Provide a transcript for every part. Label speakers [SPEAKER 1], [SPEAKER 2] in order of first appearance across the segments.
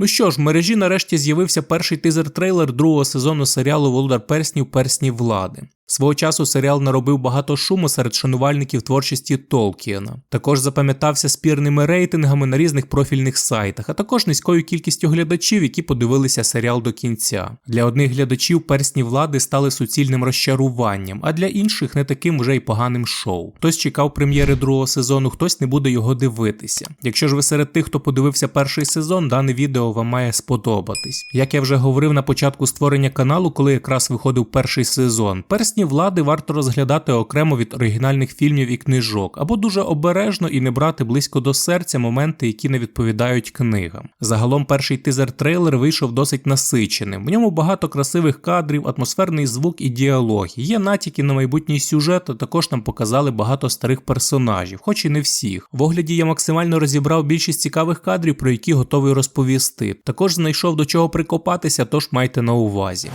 [SPEAKER 1] Ну що ж, в мережі нарешті з'явився перший тизер-трейлер другого сезону серіалу Володар Перснів Персні влади. Свого часу серіал наробив багато шуму серед шанувальників творчості Толкіена. Також запам'ятався спірними рейтингами на різних профільних сайтах, а також низькою кількістю глядачів, які подивилися серіал до кінця. Для одних глядачів персні влади стали суцільним розчаруванням, а для інших не таким вже й поганим шоу. Хтось чекав прем'єри другого сезону, хтось не буде його дивитися. Якщо ж ви серед тих, хто подивився перший сезон, дане відео вам має сподобатись. Як я вже говорив на початку створення каналу, коли якраз виходив перший сезон, персні Сучасні влади варто розглядати окремо від оригінальних фільмів і книжок, або дуже обережно і не брати близько до серця моменти, які не відповідають книгам. Загалом перший тизер-трейлер вийшов досить насиченим. В ньому багато красивих кадрів, атмосферний звук і діалоги. Є натяки на майбутній сюжет, а також нам показали багато старих персонажів, хоч і не всіх. В огляді я максимально розібрав більшість цікавих кадрів, про які готовий розповісти. Також знайшов до чого прикопатися, тож майте на увазі.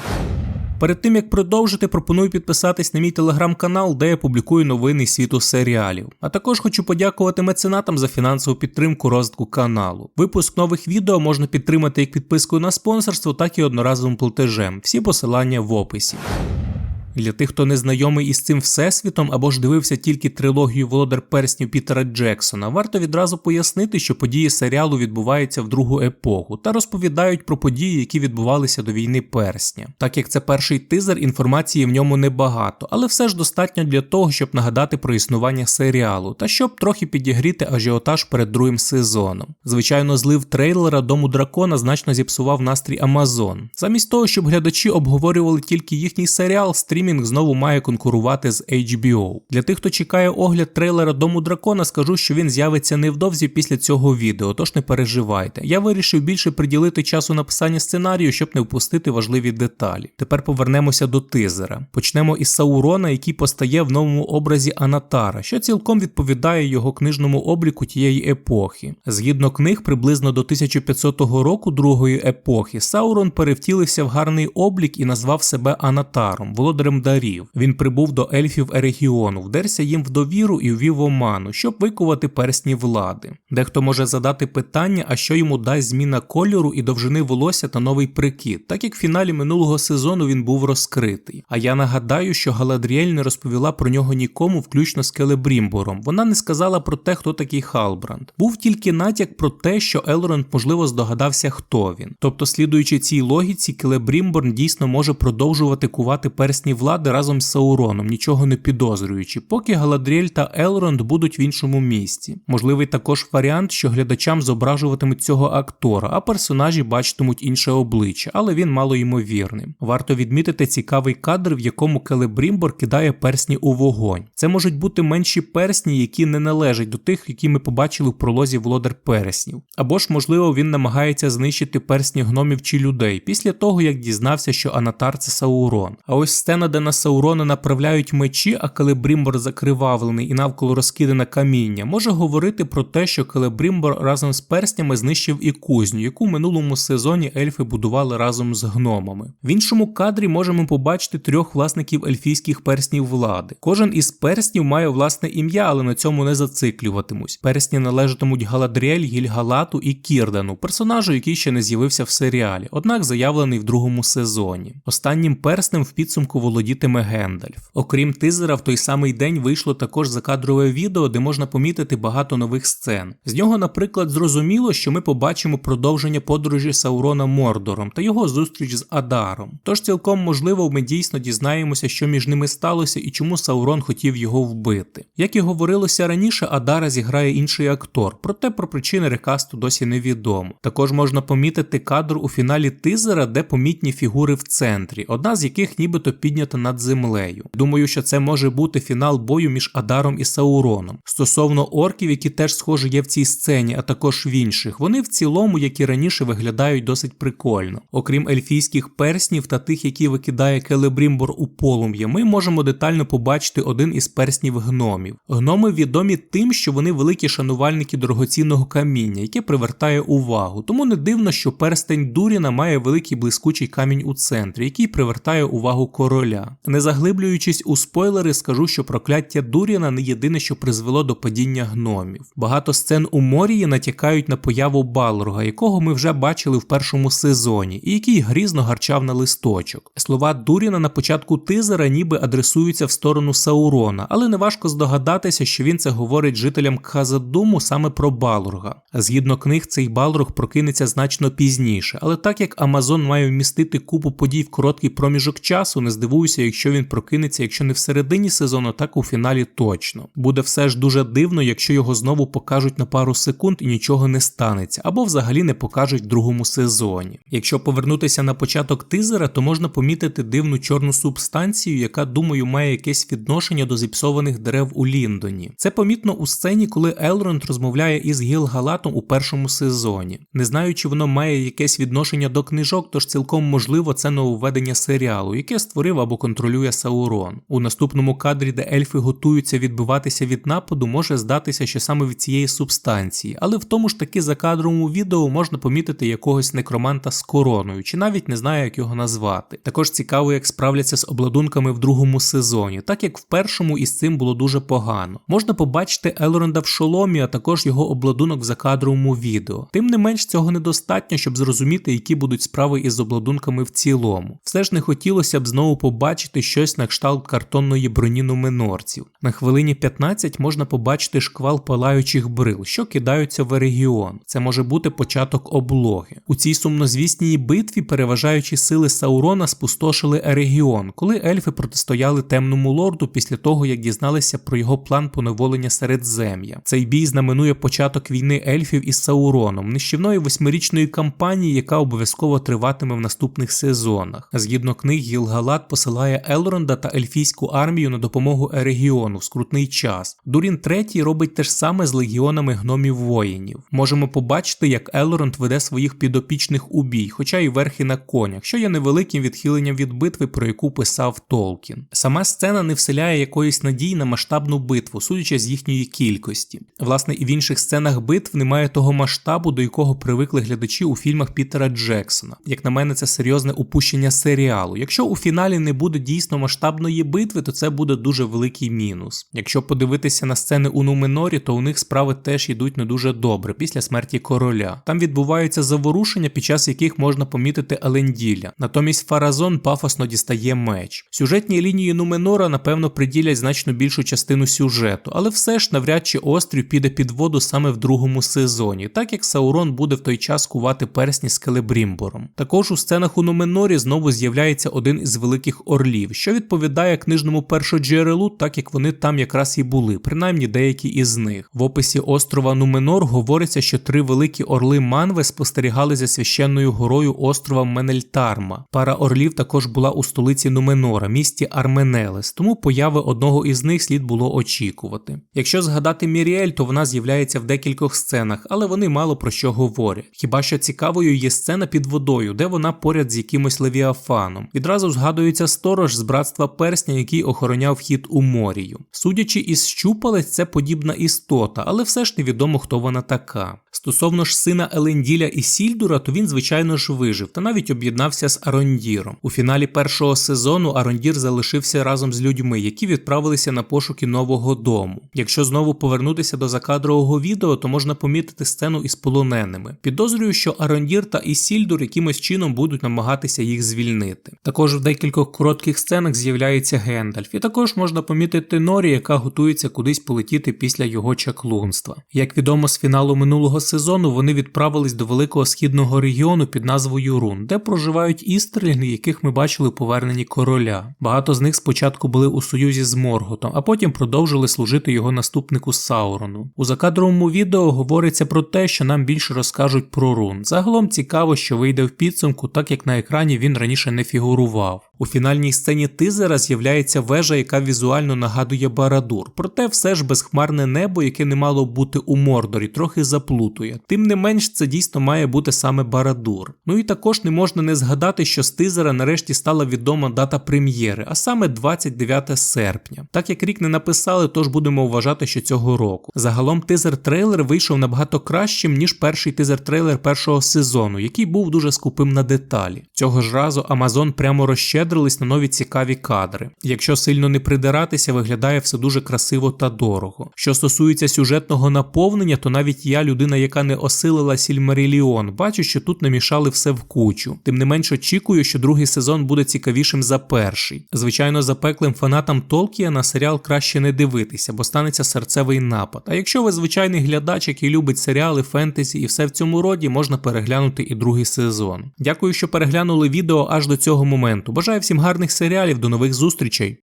[SPEAKER 1] Перед тим як продовжити, пропоную підписатись на мій телеграм-канал, де я публікую новини світу серіалів. А також хочу подякувати меценатам за фінансову підтримку розвитку каналу. Випуск нових відео можна підтримати як підпискою на спонсорство, так і одноразовим платежем. Всі посилання в описі. Для тих, хто не знайомий із цим всесвітом або ж дивився тільки трилогію Володар Перснів Пітера Джексона, варто відразу пояснити, що події серіалу відбуваються в другу епоху та розповідають про події, які відбувалися до війни персня. Так як це перший тизер, інформації в ньому небагато, але все ж достатньо для того, щоб нагадати про існування серіалу та щоб трохи підігріти ажіотаж перед другим сезоном. Звичайно, злив трейлера Дому дракона значно зіпсував настрій Амазон. Замість того, щоб глядачі обговорювали тільки їхній серіал, стрім стрімінг знову має конкурувати з HBO. Для тих, хто чекає огляд трейлера Дому Дракона, скажу, що він з'явиться невдовзі після цього відео, тож не переживайте. Я вирішив більше приділити часу написання сценарію, щоб не впустити важливі деталі. Тепер повернемося до тизера. Почнемо із Саурона, який постає в новому образі Анатара, що цілком відповідає його книжному обліку тієї епохи. Згідно книг, приблизно до 1500 року другої епохи, Саурон перевтілився в гарний облік і назвав себе Анатаром, володарем володарем дарів. Він прибув до ельфів Ерегіону, вдерся їм в довіру і ввів оману, щоб викувати персні влади. Дехто може задати питання, а що йому дасть зміна кольору і довжини волосся та новий прикид, так як в фіналі минулого сезону він був розкритий. А я нагадаю, що Галадріель не розповіла про нього нікому, включно з Келебрімбором. Вона не сказала про те, хто такий Халбранд. Був тільки натяк про те, що Елронд, можливо, здогадався, хто він. Тобто, слідуючи цій логіці, Келебрімборн дійсно може продовжувати кувати персні влади влади разом з Сауроном, нічого не підозрюючи, поки Галадріель та Елронд будуть в іншому місці. Можливий також варіант, що глядачам зображуватимуть цього актора, а персонажі бачитимуть інше обличчя, але він мало ймовірним. Варто відмітити цікавий кадр, в якому Келебрімбор кидає персні у вогонь. Це можуть бути менші персні, які не належать до тих, які ми побачили в пролозі Володар Переснів. Або ж, можливо, він намагається знищити персні гномів чи людей після того, як дізнався, що Анатар це Саурон. А ось сцена, де на Саурона направляють мечі, а Келебрімбор закривавлений і навколо розкидане каміння, може говорити про те, що Келебрімбор разом з перснями знищив і кузню, яку в минулому сезоні ельфи будували разом з гномами. В іншому кадрі можемо побачити трьох власників ельфійських перснів влади. Кожен із перснів має власне ім'я, але на цьому не зациклюватимусь. Персні належатимуть Галадріель, Гільгалату і Кірдану, персонажу, який ще не з'явився в серіалі, однак заявлений в другому сезоні. Останнім перснем в підсумку володітиме Гендальф. Окрім тизера, в той самий день вийшло також закадрове відео, де можна помітити багато нових сцен. З нього, наприклад, зрозуміло, що ми побачимо продовження подорожі Саурона Мордором та його зустріч з Адаром. Тож цілком можливо, ми дійсно дізнаємося, що між ними сталося і чому Саурон хотів його вбити. Як і говорилося раніше, Адара зіграє інший актор, проте про причини рекасту досі невідомо. Також можна помітити кадр у фіналі тизера, де помітні фігури в центрі, одна з яких нібито піднята піднята над землею. Думаю, що це може бути фінал бою між Адаром і Сауроном. Стосовно орків, які теж схоже є в цій сцені, а також в інших, вони в цілому, як і раніше, виглядають досить прикольно. Окрім ельфійських перснів та тих, які викидає Келебрімбор у полум'я, ми можемо детально побачити один із перснів гномів. Гноми відомі тим, що вони великі шанувальники дорогоцінного каміння, яке привертає увагу. Тому не дивно, що перстень Дуріна має великий блискучий камінь у центрі, який привертає увагу короля короля. Не заглиблюючись у спойлери, скажу, що прокляття Дуріна не єдине, що призвело до падіння гномів. Багато сцен у Морії натякають на появу Балрога, якого ми вже бачили в першому сезоні, і який грізно гарчав на листочок. Слова Дуріна на початку тизера ніби адресуються в сторону Саурона, але неважко здогадатися, що він це говорить жителям Кхазадуму саме про Балрога. Згідно книг, цей Балрог прокинеться значно пізніше, але так як Амазон має вмістити купу подій в короткий проміжок часу, не здивуюся, якщо він прокинеться, якщо не в середині сезону, так у фіналі точно. Буде все ж дуже дивно, якщо його знову покажуть на пару секунд і нічого не станеться, або взагалі не покажуть в другому сезоні. Якщо повернутися на початок тизера, то можна помітити дивну чорну субстанцію, яка, думаю, має якесь відношення до зіпсованих дерев у Ліндоні. Це помітно у сцені, коли Елронд розмовляє із Гілгалатом у першому сезоні. Не знаю, чи воно має якесь відношення до книжок, тож цілком можливо це нововведення серіалу, яке створив або контролює Саурон. У наступному кадрі, де ельфи готуються відбиватися від нападу, може здатися, що саме від цієї субстанції, але в тому ж таки закадровому відео можна помітити якогось некроманта з короною, чи навіть не знаю, як його назвати. Також цікаво, як справляться з обладунками в другому сезоні, так як в першому із цим було дуже погано. Можна побачити Елронда в шоломі, а також його обладунок в закадровому відео. Тим не менш цього недостатньо, щоб зрозуміти, які будуть справи із обладунками в цілому. Все ж не хотілося б знову побачити щось на кшталт картонної броні нуменорців. На хвилині 15 можна побачити шквал палаючих брил, що кидаються в регіон. Це може бути початок облоги. У цій сумнозвісній битві переважаючі сили Саурона спустошили регіон, коли ельфи протистояли темному лорду після того, як дізналися про його план поневолення Середзем'я. Цей бій знаменує початок війни ельфів із Сауроном, нищівної восьмирічної кампанії, яка обов'язково триватиме в наступних сезонах. Згідно книг, Гілгалат посилає Елронда та ельфійську армію на допомогу Ерегіону в скрутний час. Дурін III робить те ж саме з легіонами гномів воїнів. Можемо побачити, як Елронд веде своїх підопічних у бій, хоча й верхи на конях, що є невеликим відхиленням від битви, про яку писав Толкін. Сама сцена не вселяє якоїсь надії на масштабну битву, судячи з їхньої кількості. Власне, і в інших сценах битв немає того масштабу, до якого привикли глядачі у фільмах Пітера Джексона. Як на мене, це серйозне упущення серіалу. Якщо у фіналі не буде дійсно масштабної битви, то це буде дуже великий мінус. Якщо подивитися на сцени у Нуменорі, то у них справи теж йдуть не дуже добре після смерті короля. Там відбуваються заворушення, під час яких можна помітити Еленділя. Натомість Фаразон пафосно дістає меч. Сюжетні лінії Нуменора, напевно, приділять значно більшу частину сюжету, але все ж навряд чи острів піде під воду саме в другому сезоні, так як Саурон буде в той час кувати персні з Келебрімбором. Також у сценах у Нуменорі знову з'являється один із великих орлів, що відповідає книжному першоджерелу, так як вони там якраз і були, принаймні деякі із них. В описі острова Нуменор говориться, що три великі орли Манве спостерігали за священною горою острова Менельтарма. Пара орлів також була у столиці Нуменора, місті Арменелес, тому появи одного із них слід було очікувати. Якщо згадати Міріель, то вона з'являється в декількох сценах, але вони мало про що говорять. Хіба що цікавою є сцена під водою, де вона поряд з якимось левіафаном. Відразу згадується сторож з братства персня, який охороняв вхід у морію. Судячи із щупалець, це подібна істота, але все ж невідомо, хто вона така. Стосовно ж сина Еленділя і Сільдура, то він, звичайно ж, вижив та навіть об'єднався з Арондіром. У фіналі першого сезону Арондір залишився разом з людьми, які відправилися на пошуки нового дому. Якщо знову повернутися до закадрового відео, то можна помітити сцену із полоненими. Підозрюю, що Арондір та Ісільдур якимось чином будуть намагатися їх звільнити. Також в декількох коротких сценах з'являється Гендальф, і також можна помітити Норі, яка готується кудись полетіти після його чаклунства. Як відомо з фіналу минулого сезону, вони відправились до великого східного регіону під назвою Рун, де проживають істрелінги, яких ми бачили у поверненні короля. Багато з них спочатку були у союзі з Морготом, а потім продовжили служити його наступнику Саурону. У закадровому відео говориться про те, що нам більше розкажуть про Рун. Загалом цікаво, що вийде в підсумку, так як на екрані він раніше не фігурував. У фінальній сцені тизера з'являється вежа, яка візуально нагадує Барадур. Проте все ж безхмарне небо, яке не мало бути у Мордорі, трохи заплутує. Тим не менш, це дійсно має бути саме Барадур. Ну і також не можна не згадати, що з тизера нарешті стала відома дата прем'єри, а саме 29 серпня. Так як рік не написали, тож будемо вважати, що цього року. Загалом тизер-трейлер вийшов набагато кращим, ніж перший тизер-трейлер першого сезону, який був дуже скупим на деталі. Цього ж разу Amazon прямо розщедрились на нові цікаві кадри. Якщо сильно не придиратися, виглядає все дуже красиво та дорого. Що стосується сюжетного наповнення, то навіть я, людина, яка не осилила Сільмаріліон, бачу, що тут намішали все в кучу. Тим не менш очікую, що другий сезон буде цікавішим за перший. Звичайно, запеклим фанатам Толкіана серіал краще не дивитися, бо станеться серцевий напад. А якщо ви звичайний глядач, який любить серіали, фентезі і все в цьому роді, можна переглянути і другий сезон. Дякую, що переглянули відео аж до цього моменту. Бажаю всім гарних серіалів, до нових зустрічей!